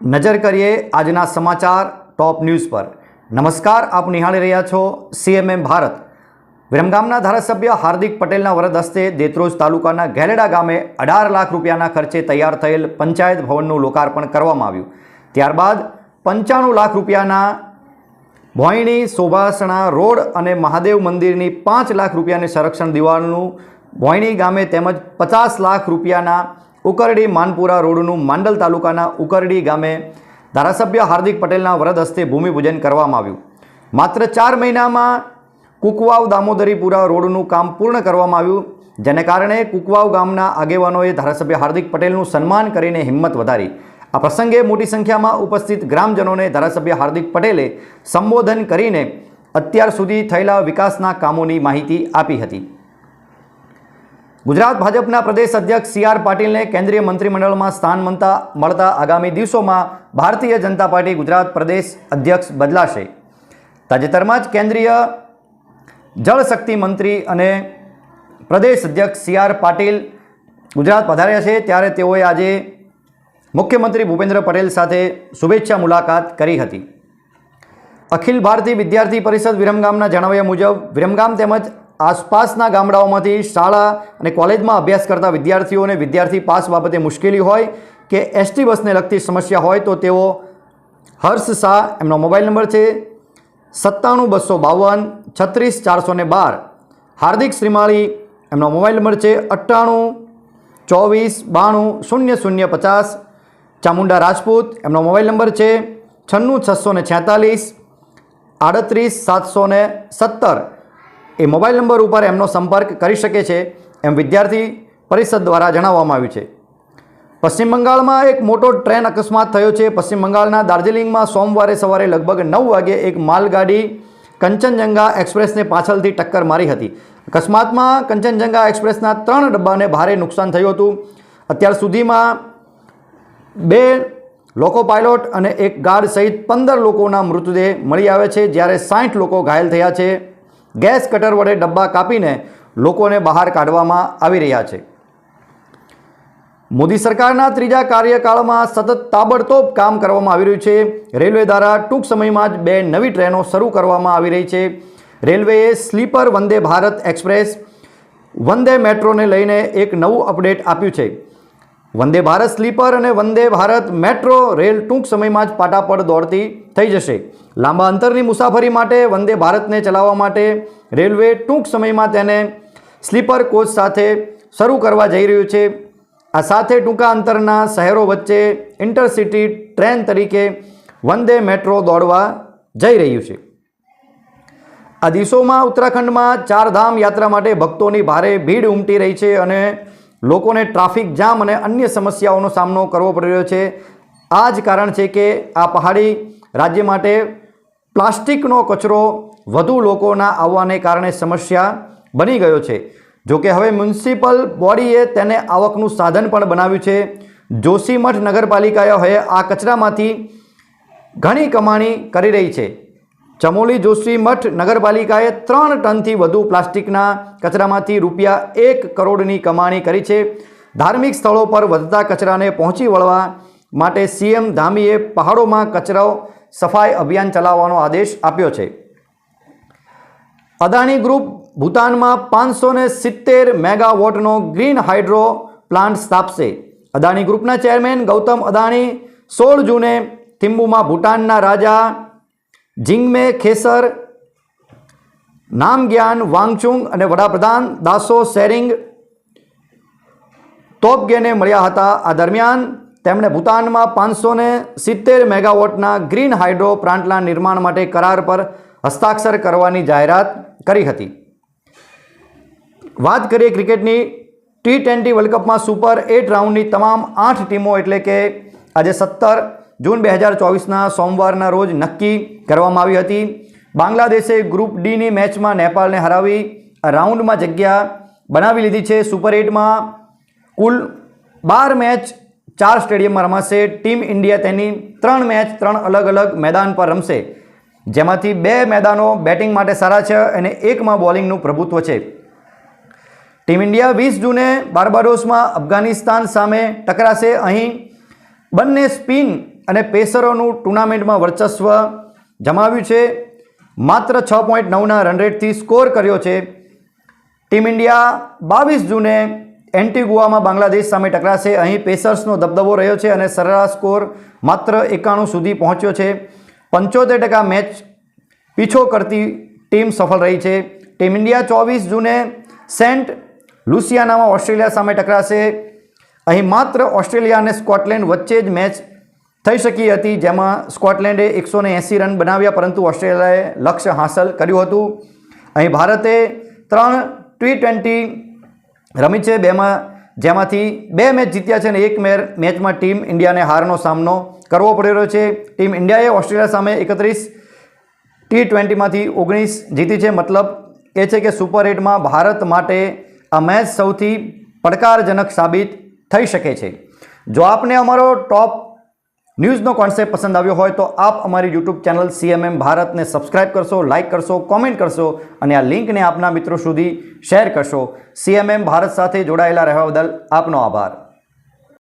નજર કરીએ આજના સમાચાર ટોપ ન્યૂઝ પર. નમસ્કાર, આપ નિહાળી રહ્યા છો સીએમએમ ભારત. વિરમગામના ધારાસભ્ય હાર્દિક પટેલના વરદ હસ્તે દેત્રોજ તાલુકાના ઘેલેડા ગામે અઢાર લાખ રૂપિયાના ખર્ચે તૈયાર થયેલ પંચાયત ભવનનું લોકાર્પણ કરવામાં આવ્યું. ત્યારબાદ પંચાણું લાખ રૂપિયાના ભોયણી શોભાસણા રોડ અને મહાદેવ મંદિરની પાંચ લાખ રૂપિયાની સંરક્ષણ દિવાળનું ભોયણી ગામે તેમજ પચાસ લાખ રૂપિયાના ઉકરડી માનપુરા રોડનું માંડલ તાલુકાના ઉકરડી ગામે ધારાસભ્ય હાર્દિક પટેલના વરદ હસ્તે ભૂમિપૂજન કરવામાં આવ્યું. માત્ર ચાર મહિનામાં કુકવાવ દામોદરીપુરા રોડનું કામ પૂર્ણ કરવામાં આવ્યું, જેને કારણે કુકવાવ ગામના આગેવાનોએ ધારાસભ્ય હાર્દિક પટેલનું સન્માન કરીને હિંમત વધારી. આ પ્રસંગે મોટી સંખ્યામાં ઉપસ્થિત ગ્રામજનોને ધારાસભ્ય હાર્દિક પટેલે સંબોધન કરીને અત્યાર સુધી થયેલા વિકાસના કામોની માહિતી આપી હતી. ગુજરાત ભાજપના પ્રદેશ અધ્યક્ષ સી આર પાટીલને કેન્દ્રીય મંત્રીમંડળમાં સ્થાન મળતા મળતા આગામી દિવસોમાં ભારતીય જનતા પાર્ટી ગુજરાત પ્રદેશ અધ્યક્ષ બદલાશે. તાજેતરમાં જ કેન્દ્રીય જળશક્તિ મંત્રી અને પ્રદેશ અધ્યક્ષ સી આર પાટીલ ગુજરાત પધાર્યા છે, ત્યારે તેઓએ આજે મુખ્યમંત્રી ભૂપેન્દ્ર પટેલ સાથે શુભેચ્છા મુલાકાત કરી હતી. અખિલ ભારતીય વિદ્યાર્થી પરિષદ વિરમગામના જણાવ્યા મુજબ, વિરમગામ તેમજ આસપાસના ગામડાઓમાંથી શાળા અને કોલેજમાં અભ્યાસ કરતા વિદ્યાર્થીઓને વિદ્યાર્થી પાસ બાબતે મુશ્કેલી હોય કે એસટી બસને લગતી સમસ્યા હોય તો તેઓ હર્ષ શાહ એમનો મોબાઈલ નંબર છે સત્તાણું બસો બાવન છત્રીસ ચારસો ને બાર. હાર્દિક શ્રીમાળી એમનો મોબાઈલ નંબર છે અઠ્ઠાણું ચોવીસ બાણું શૂન્ય શૂન્ય પચાસ. ચામુંડા રાજપૂત એમનો મોબાઈલ નંબર છે છન્નું છસો ને છેતાલીસ. આડત્રીસ સાતસો ને સત્તર. એ મોબાઈલ નંબર ઉપર એમનો સંપર્ક કરી શકે છે એમ વિદ્યાર્થી પરિષદ દ્વારા જણાવવામાં આવ્યું છે. પશ્ચિમ બંગાળમાં એક મોટો ટ્રેન અકસ્માત થયો છે. પશ્ચિમ બંગાળના દાર્જિલિંગમાં સોમવારે સવારે લગભગ નવ વાગે એક માલગાડી કંચનજંગા એક્સપ્રેસને પાછળથી ટક્કર મારી હતી. અકસ્માતમાં કંચનજંગા એક્સપ્રેસના ત્રણ ડબ્બાને ભારે નુકસાન થયું હતું. અત્યાર સુધીમાં બે લોકો પાયલોટ અને એક ગાર્ડ સહિત પંદર લોકોના મૃતદેહ મળી આવે છે. જ્યારે સાઠ લોકો ઘાયલ થયા છે. ગેસ કટર વડે ડબ્બા કાપીને લોકોને બહાર કાઢવામાં આવી રહ્યા છે. મોદી સરકારના ત્રીજા કાર્યકાળમાં સતત તાબડતોબ કામ કરવામાં આવી રહ્યું છે. રેલવે દ્વારા ટૂંક સમયમાં જ બે નવી ટ્રેનો શરૂ કરવામાં આવી રહી છે. રેલવેએ સ્લીપર વંદે ભારત એક્સપ્રેસ, વંદે મેટ્રોને લઈને એક નવું અપડેટ આપ્યું છે. વંદે ભારત સ્લીપર અને વંદે ભારત મેટ્રો રેલ ટૂંક સમયમાં જ પાટા પર દોડતી થઈ જશે. લાંબા અંતરની મુસાફરી માટે વંદે ભારતને ચલાવવા માટે રેલવે ટૂંક સમયમાં તેને સ્લીપર કોચ સાથે શરૂ કરવા જઈ રહ્યું છે. આ સાથે ટૂંકા અંતરના શહેરો વચ્ચે ઇન્ટરસિટી ટ્રેન તરીકે વંદે મેટ્રો દોડવા જઈ રહ્યું છે. આ દિવસોમાં ઉત્તરાખંડમાં ચારધામ યાત્રા માટે ભક્તોની ભારે ભીડ ઉમટી રહી છે અને લોકોને ટ્રાફિક જામ અને અન્ય સમસ્યાઓનો સામનો કરવો પડી રહ્યો છે. આ જ કારણ છે કે આ પહાડી રાજ્ય માટે પ્લાસ્ટિકનો કચરો વધુ લોકોના આવવાને કારણે સમસ્યા બની ગયો છે. જોકે હવે મ્યુનિસિપલ બોડીએ તેને આવકનું સાધન પણ બનાવ્યું છે. જોશીમઠ નગરપાલિકાએ હવે આ કચરામાંથી ઘણી કમાણી કરી રહી છે. ચમોલી જોશીમઠ નગરપાલિકાએ ત્રણ ટનથી વધુ પ્લાસ્ટિકના કચરામાંથી રૂપિયા એક કરોડની કમાણી કરી છે. ધાર્મિક સ્થળો પર વધતા કચરાને પહોંચી વળવા માટે સીએમ ધામીએ પહાડોમાં કચરો સફાઈ અભિયાન ચલાવવાનો આદેશ આપ્યો છે. અદાણી ગ્રુપ ભૂતાનમાં પાંચસો ને સિત્તેર મેગાવોટનો ગ્રીન હાઇડ્રો પ્લાન્ટ સ્થાપશે. અદાણી ગ્રુપના ચેરમેન ગૌતમ અદાણી સોળ જૂને થિમ્બુમાં ભૂટાનના રાજા જિંગમે ખેસર, નામગ્યાન વાંગચુંગ અને વડાપ્રધાન દાસો શેરિંગ તોપગેને મળ્યા હતા. આ દરમિયાન તેમણે ભૂતાનમાં પાંચસો ને સિત્તેર મેગાવોટના ગ્રીન હાઇડ્રો પ્લાન્ટના નિર્માણ માટે કરાર પર હસ્તાક્ષર કરવાની જાહેરાત કરી હતી. વાત કરીએ ક્રિકેટની. ટી ટ્વેન્ટી વર્લ્ડ કપમાં સુપર એટ રાઉન્ડની તમામ આઠ ટીમો એટલે કે આજે સત્તર, જૂન બે હજાર ચોવીસના સોમવારના રોજ નક્કી કરવામાં આવી હતી. બાંગ્લાદેશે ગ્રુપ ડીની મેચમાં નેપાળને હરાવી રાઉન્ડમાં જગ્યા બનાવી લીધી છે. સુપર એટમાં કુલ બાર મેચ ચાર સ્ટેડિયમમાં રમાશે. ટીમ ઇન્ડિયા તેની ત્રણ મેચ, ત્રણ અલગ અલગ મેદાન પર રમશે. જેમાંથી બે મેદાનો બેટિંગ માટે સારા છે અને એકમાં બોલિંગનું પ્રભુત્વ છે. ટીમ ઇન્ડિયા વીસ જૂને બાર્બાડોસમાં અફઘાનિસ્તાન સામે ટકરાશે. અહીં બંને સ્પિન અને પેસરોનું ટુર્નામેન્ટમાં વર્ચસ્વ જમાવ્યું છે. માત્ર છ પોઈન્ટ નવના રનરેટથી સ્કોર કર્યો છે. ટીમ ઇન્ડિયા બાવીસ જૂને એન્ટીગુઆમાં બાંગ્લાદેશ સામે ટકરાશે. અહીં પેસર્સનો દબદબો રહ્યો છે અને સરેરાશ સ્કોર માત્ર એકાણું સુધી પહોંચ્યો છે. પંચોતેર ટકા મેચ પીછો કરતી ટીમ સફળ રહી છે. ટીમ ઇન્ડિયા ચોવીસ જૂને સેન્ટ લુસિયાનામાં ઓસ્ટ્રેલિયા સામે ટકરાશે. અહીં માત્ર ઓસ્ટ્રેલિયા અને સ્કોટલેન્ડ વચ્ચે જ મેચ થઈ શકી હતી, જેમાં સ્કોટલેન્ડે એકસો એંસી રન બનાવ્યા, પરંતુ ઓસ્ટ્રેલિયાએ લક્ષ્ય હાંસલ કર્યું હતું. અહીં ભારતે ત્રણ ટી ટ્વેન્ટી રમી છે. બેમાં જેમાંથી બે મેચ જીત્યા છે અને એક મેચમાં ટીમ ઇન્ડિયાને હારનો સામનો કરવો પડી રહ્યો છે. ટીમ ઇન્ડિયાએ ઓસ્ટ્રેલિયા સામે એકત્રીસ, ટી ટ્વેન્ટીમાંથી ઓગણીસ જીતી છે. મતલબ એ છે કે સુપર એટમાં ભારત માટે આ મેચ સૌથી પડકારજનક સાબિત થઈ શકે છે. જો આપને અમારો ટોપ ન્યૂઝનો કોન્સેપ્ટ પસંદ આવ્યો હોય તો આપ અમારી યુટ્યુબ ચેનલ સીએમએમ ભારતને સબસ્ક્રાઇબ કરશો લાઇક કરશો કોમેન્ટ કરશો અને આ લિંકને આપના મિત્રો સુધી શેર કરશો. સીએમએમ ભારત સાથે જોડાયેલા રહેવા બદલ આપનો આભાર.